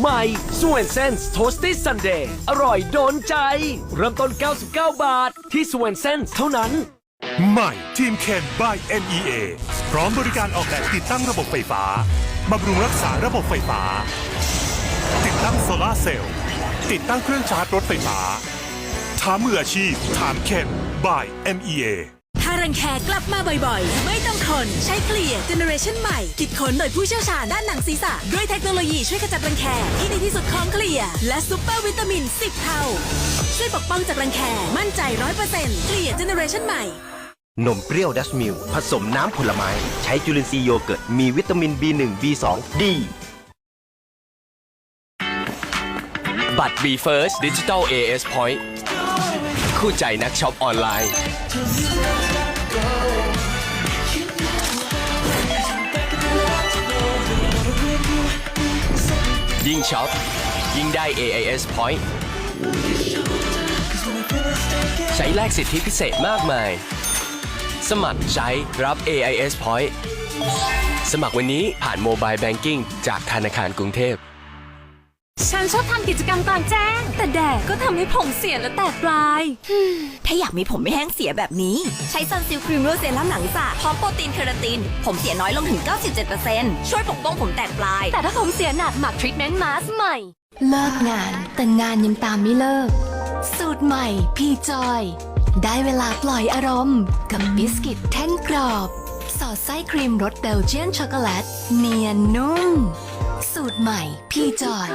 ใหม่สวนเซนส์โทสตี้ซันเดย์อร่อยโดนใจ เริ่มต้น 99 บาท ที่สวนเซนส์เท่านั้น ใหม่ทีมเคน by NEA พร้อมบริการออกแบบติดตั้งระบบไฟฟ้าบำรุงรักษาระบบไฟฟ้า ติดตั้งโซลาเซลล์ติดตั้งเครื่องชาร์จรถไฟฟ้าถามมืออาชีพถามเคน by NEA รังแคกลับมาบ่อยๆ ไม่ต้องทนใช้เคลียร์เจเนอเรชันใหม่คิดค้นโดยผู้เชี่ยวชาญด้านหนังศีรษะ ด้วยเทคโนโลยีช่วยขจัดรังแคที่ดีที่สุดของเคลียร์และซูเปอร์วิตามิน 10 เท่า ช่วยปกป้องจากรังแคมั่นใจ100%เคลียร์เจเนอเรชันใหม่นมเปรี้ยวดัชมิลผสมน้ำผลไม้ ใช้จุลินทรีย์โยเกิร์ตมีวิตามิน B1 B2 D บัตร B First Digital AS Point คู่ใจนักช็อปออนไลน์ ยิ่งช็อป ยิ่งได้ AIS Point ใช้แลกสิทธิพิเศษมากมาย สมัครใช้รับ AIS Point สมัครวันนี้ผ่านโมบายแบงกิ้งจากธนาคารกรุงเทพ ฉันชอบทำกิจกรรมกลางแจ้ง แต่แดดก็ทำให้ผมเสียและแตกปลาย ถ้าอยากมีผมไม่แห้งเสียแบบนี้ ใช้ซันซิลครีมโรเซรั่มหนังสระพร้อมโปรตีนเคราติน ผมเสียน้อยลงถึง 97%ช่วยปกป้องผมแตกปลาย แต่ถ้าผมเสียหนักหมักทรีทเมนต์มาสใหม่ เลิกงานแต่งานยังตามไม่เลิก สูตรใหม่พี่จอย ได้เวลาปล่อยอารมณ์ กับบิสกิตแท่งกรอบ สอดไส้ครีมรสเบลเจียนช็อกโกแลตเนียนนุ่ม สูตรใหม่พี่จอย